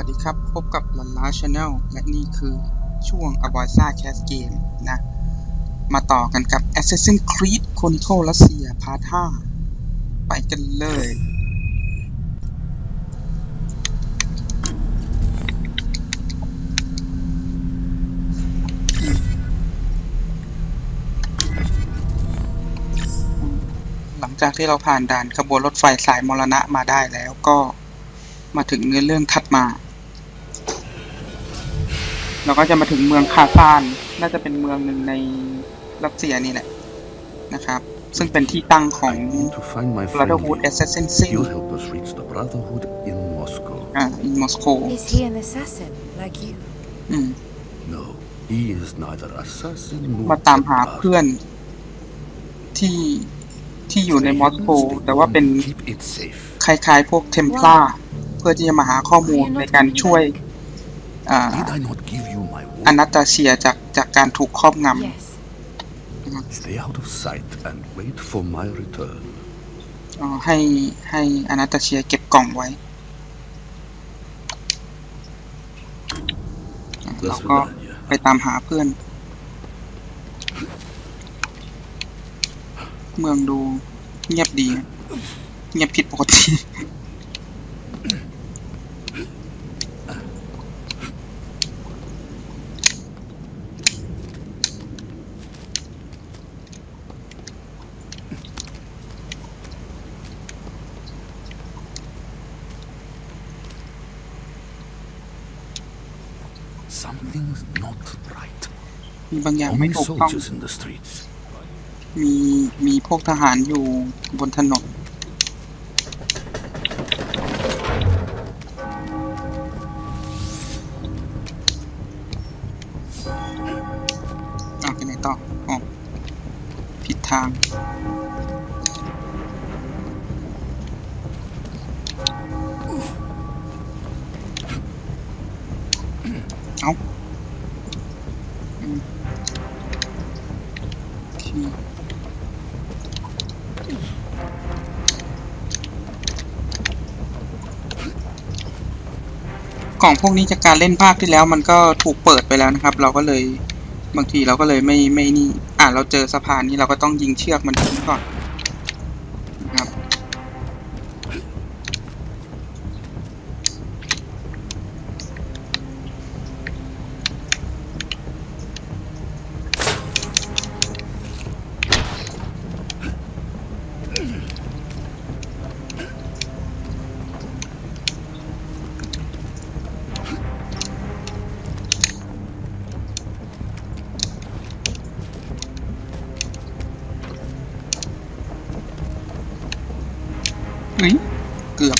วัสดีครับ พบกับลันล้าชาแนลและนี่คือช่วง a v o i s a Cast Game นะ มาต่อกันกับ Assassin's Creed Chronicle รัสเซียพาร์ท5ไปกันเลย หลังจากที่เราผ่านด่านขบวนรถไฟสายมรณะมาได้แล้วก็มาถึงเนื้อเรื่องถัดมา เราก็จะมาถึงเมืองคาซาน น่าจะเป็นเมืองหนึ่งในรัสเซียนี่แหละนะครับ ซึ่งเป็นที่ตั้งของ I need to find my friend. Brotherhood Leo. Assassin He'll help us reach the Brotherhood in Moscow. อ่าอินมอสโก Is he an assassin like you? อืม No, he is neither assassin มา nor ตามหา Templar. เพื่อนที่ที่อยู่ใน Stay มอส hidden, โก stay แต่ว่าเป็น warm, keep it safe. คล้ายๆพวกเทมพลาเพื่อที่จะมาหาข้อมูลในการช่วย อนาตาเซียจากจากการถูกครอบงำ Stay out of sight and wait for my return ให้ให้อนาตาเซียเก็บกล่องไว้เราก็ไปตามหาเพื่อน เมืองดูเงียบดี เงียบผิดปกติ มีบางอย่าง How ไม่ many ถูกต้อง soldiers in the streets? มีมีพวกทหารอยู่บนถนนอะไปไหนต่ออ๋อผิดทาง ของพวกนี้จากการเล่นภาคที่แล้วมันก็ถูกเปิดไปแล้วนะครับ เราก็เลยบางทีเราก็เลยไม่ไม่นี่ อ่าเราเจอสะพานนี้เราก็ต้องยิงเชือกมันทิ้งก่อน ฮ้ยเกือบ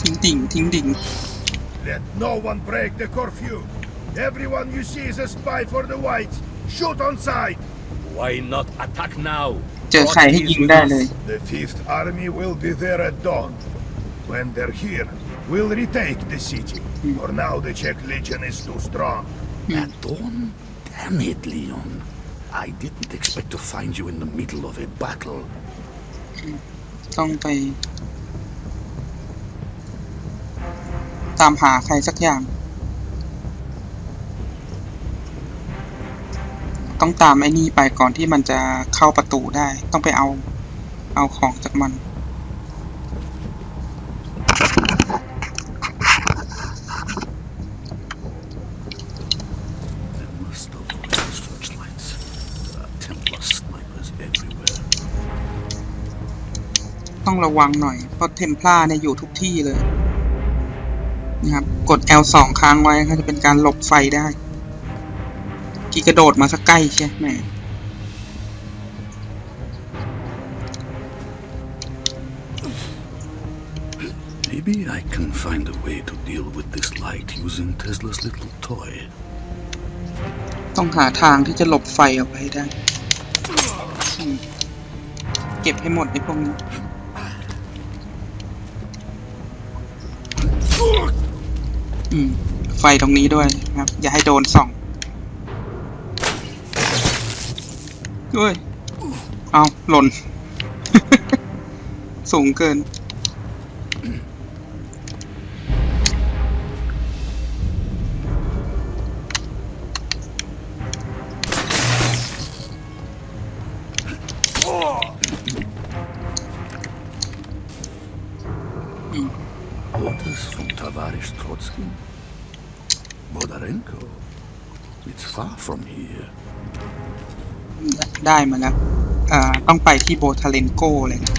ทิ้งดิ่งทิ้งดิ่ง Let no one break the curfew. Everyone you see is a spy for the whites. Shoot on sight. Why not attack now? เจอใครให้ยิงได้เลย The Fifth Army will be there at dawn. When they're here, we'll retake the city. For now, the Czech Legion is too strong. At dawn? Damn it, Leon. I didn't expect to find you in the middle of a battle. ต้องไป ตามหาใครสักอย่าง ต้องตามไอ้นี่ไปก่อนที่มันจะเข้าประตูได้ ต้องไปเอา เอาของจากมัน ระวังหน่อย เพราะเทมพลาเนี่ยอยู่ทุกที่เลยนะครับ กด L สองค้างไว้ก็จะเป็นการหลบไฟได้ กีกระโดดมาสักใกล้ใช่ไหม Maybe I can find a way to deal with this light using Tesla's little toy. ต้องหาทางที่จะหลบไฟออกไปให้ได้อืมเก็บให้หมดไอ้พวกนี้ อืม ไฟตรงนี้ด้วยนะครับ อย่าให้โดนส่องด้วยเอาหล่น สูงเกิน ได้มาแล้ว อ่า ต้องไปที่โบทาเลนโกเลยนะ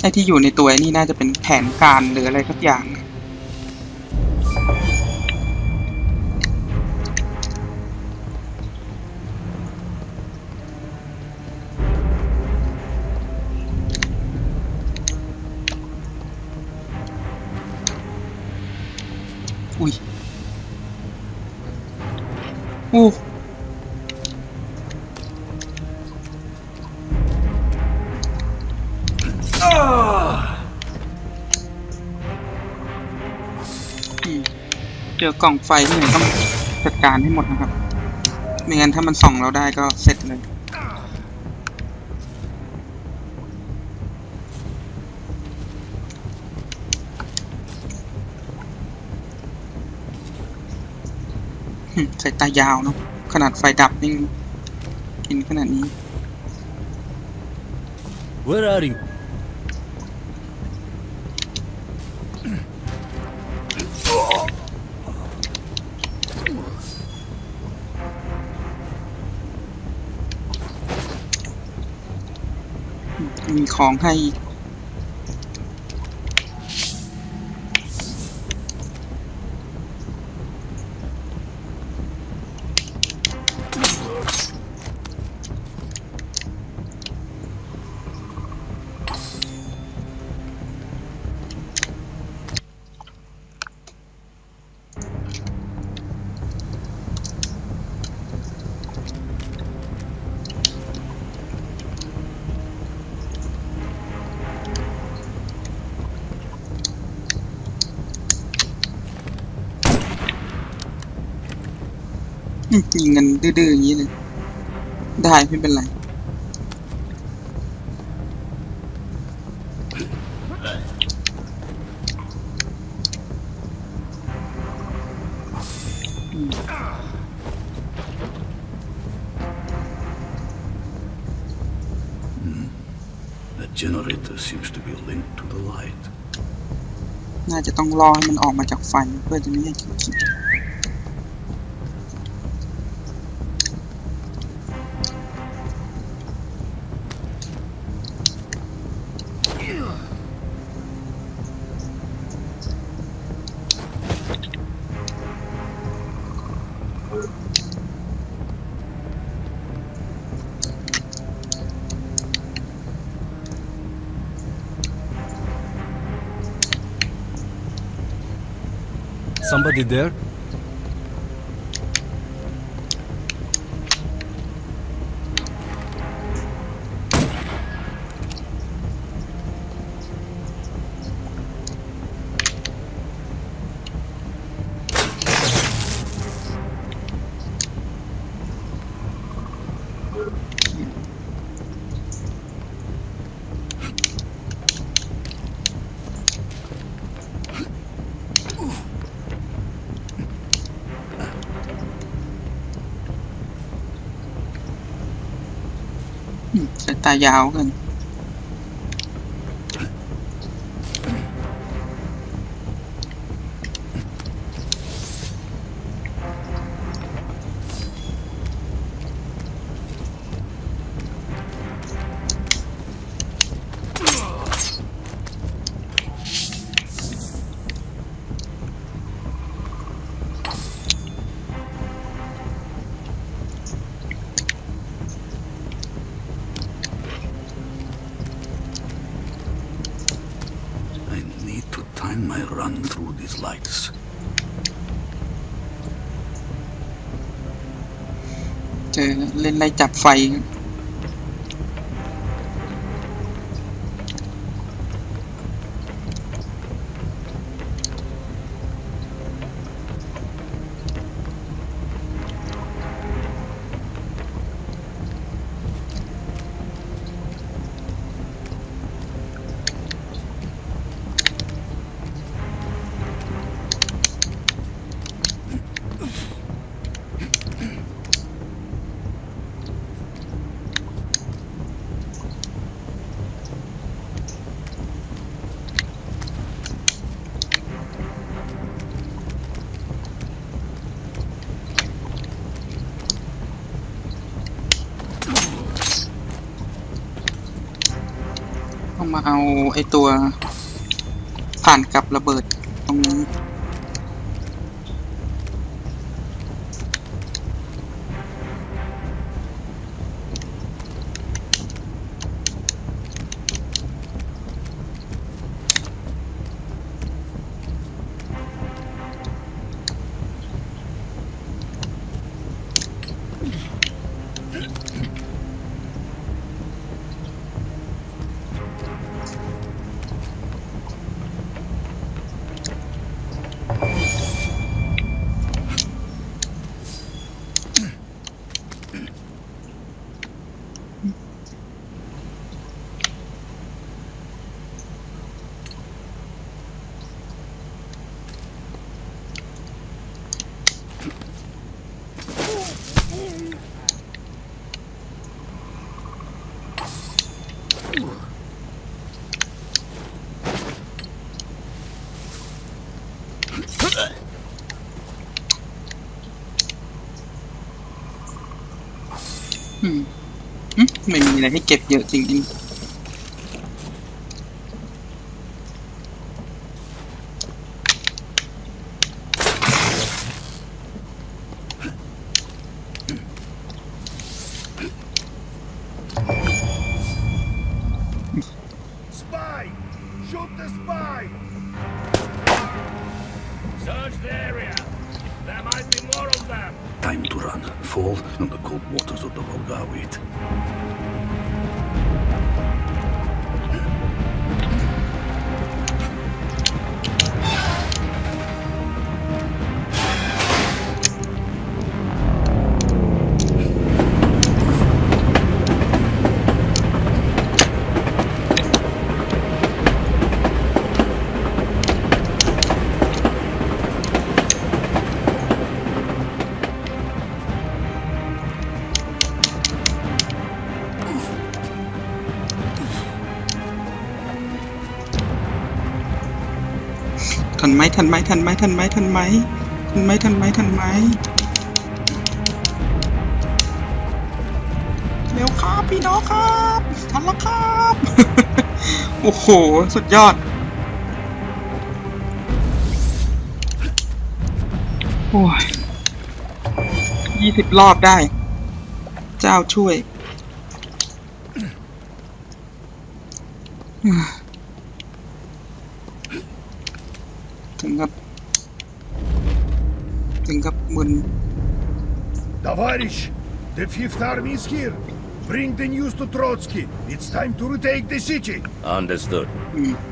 ไอ้ที่อยู่ในตัวนี่น่าจะเป็นแผนการหรืออะไรสักอย่าง เจอกล่องไฟที่ไหนต้องจัดการให้หมดนะครับ ไม่งั้นถ้ามันส่องเราได้ก็เสร็จเลยสายตายาวเนาะขนาดไฟดับนี่เห็นขนาดนี้ Where are you? ของให้อีก ยิงกันดื้อๆอย่างนี้เลย ได้ไม่เป็นไร The generator seems to be linked to the light. น่าจะต้องรอให้มันออกมาจากไฟเพื่อจะไม่ให้ขีด Somebody there? อืมส time my run through these lights. เจอเล่นไล่จับไฟ เอาไอตัว ผ่านกับระเบิดตรงนี้ ไม่มีอะไรให้เก็บเยอะจริง ทันไหมทันไหมทันไหมทันไหมทันไหมทันไหมทันไหมเร็วครับพี่น้องครับทันแล้วครับ โอ้โห สุดยอด โอ้ยยี่สิบรอบได้ เจ้าช่วย ถึงกับมึน Tavarish, the Fifth Army is here. Bring the news to Trotsky. It's time to retake the city. Understood.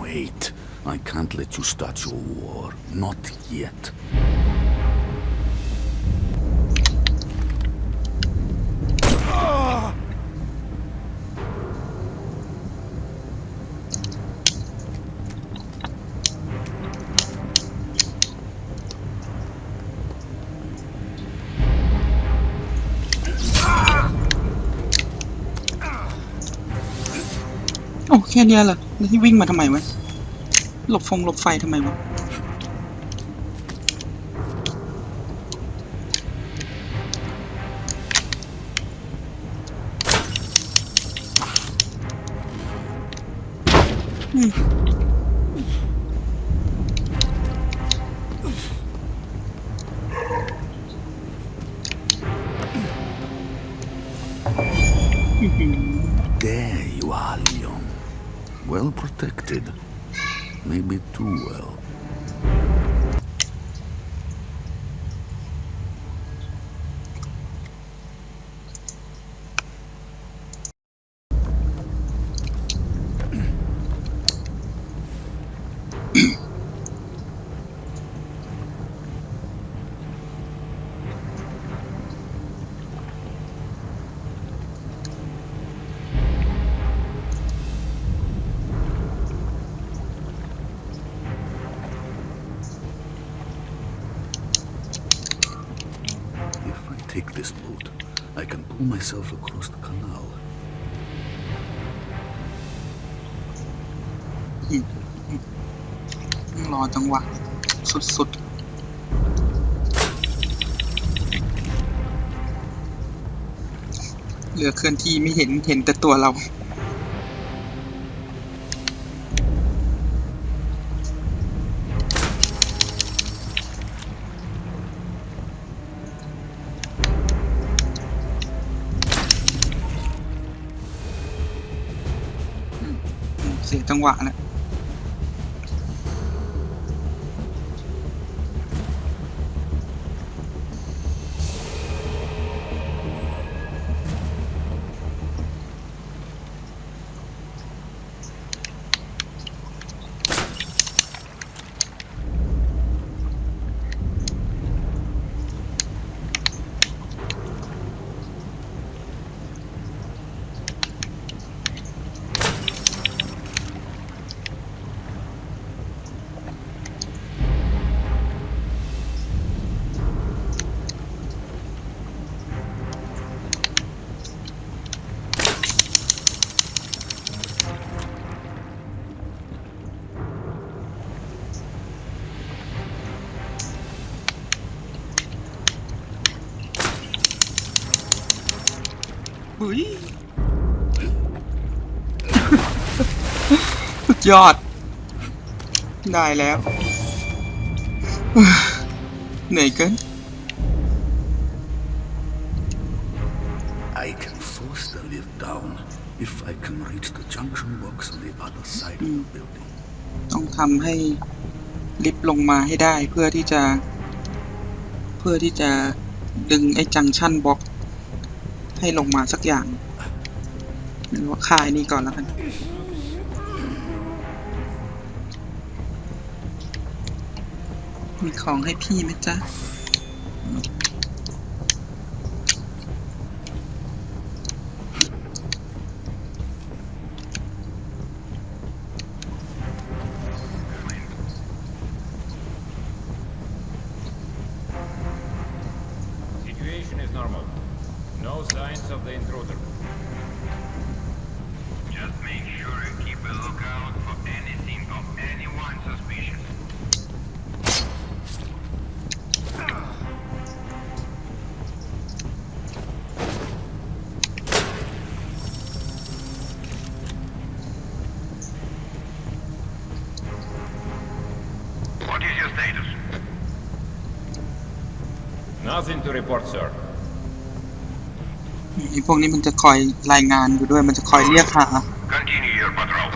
Wait. I can't let you start your war. Not yet. แค่เนี้ยเหรอแล้วที่วิ่งมาทำไมวะหลบฟงหลบไฟทำไมวะ Well protected. Maybe too well. Myself across the canal. รอจังหวะสุดๆ เรือเคลื่อนที่ไม่เห็นเห็นแต่ตัวเรา สียจังหวะแล้ ยสุดยอด ได้แล้ว เหนื่อยเกิน I can force the lift down if I can reach the junction box on the other side of the building. ต้องทำให้ลิฟต์ลงมาให้ได้เพื่อที่จะ เพื่อที่จะดึงไอ้จังชันบล็อก ให้ลงมาสักอย่างหรือว่าค่ายนี่ก่อนแล้วกันมีของให้พี่ไหมจ๊ะ to report, sir. ไอ้พวกนี้มันจะคอยรายงานอยู่ด้วย มันจะคอยเรียกหา Continue your patrol.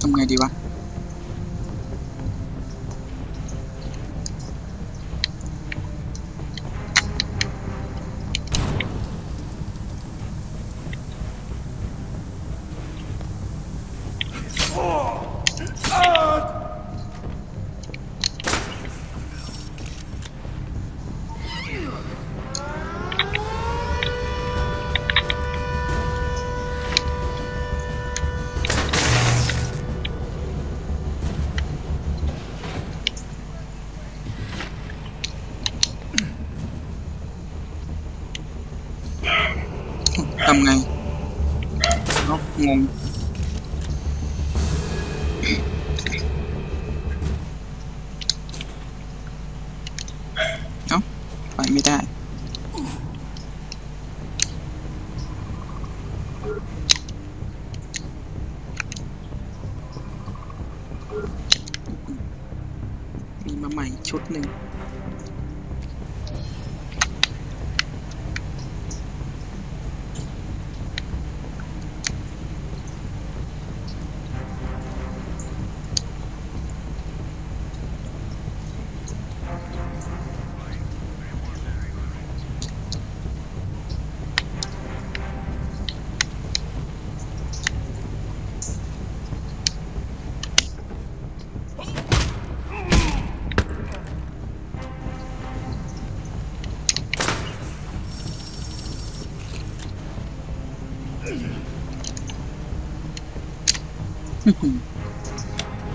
ทำไงดีวะ ทำไงเอ้างงเอ้าไปไม่ได้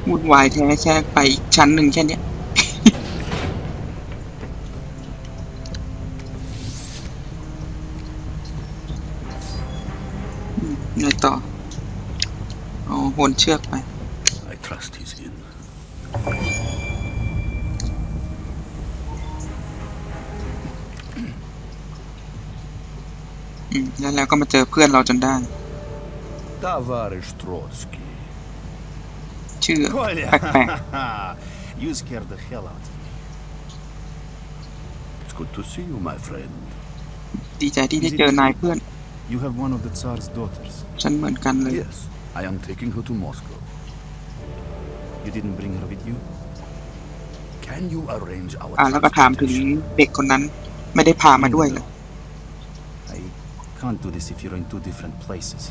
วุ่นวายแท้แค่ไปอีกชั้นหนึ่งแค่เนี้ย อืมไงต่อเอาโหนเชือกไป I trust he's in. อืม แล้วแล้วก็มาเจอเพื่อนเราจนได้ Товарищ Троцкий. to you scared the hell out of me. It's good to see you, my friend. You have one of the Tsar's daughters. Yes, I am taking her to Moscow. You didn't bring her with you? Can you arrange our อ่าแล้วก็ถามถึง I can't do this if you're in two different places.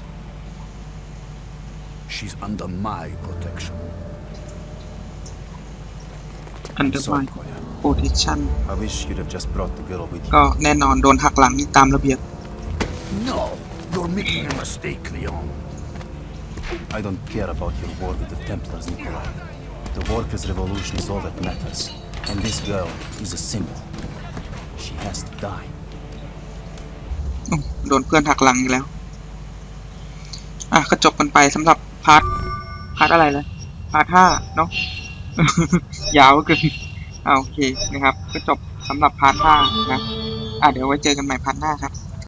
She's under my protection. อันเดอร์ไม Sorry, Koya. โปรเทคชั่น I wish you'd have just brought the girl with you. ก็แน่นอนโดนหักหลังตามระเบียบ No, you're making a mistake, Leon. I don't care about your war with the Templars, Nikolai. The Workers' Revolution is all that matters. And this girl is a symbol. She has to die. อื้อโดนเพื่อนหักหลังอีกแล้ว อ่ะก็จบกันไปสำหรับ พาร์ทพาร์ทอะไรเลยพาร์ทห้าเนาะยาวเกินอ่าโอเคนะครับ ก็จบสำหรับพาร์ทห้านะอะเดี๋ยวไว้เจอกันใหม่พาร์ทหน้าครับ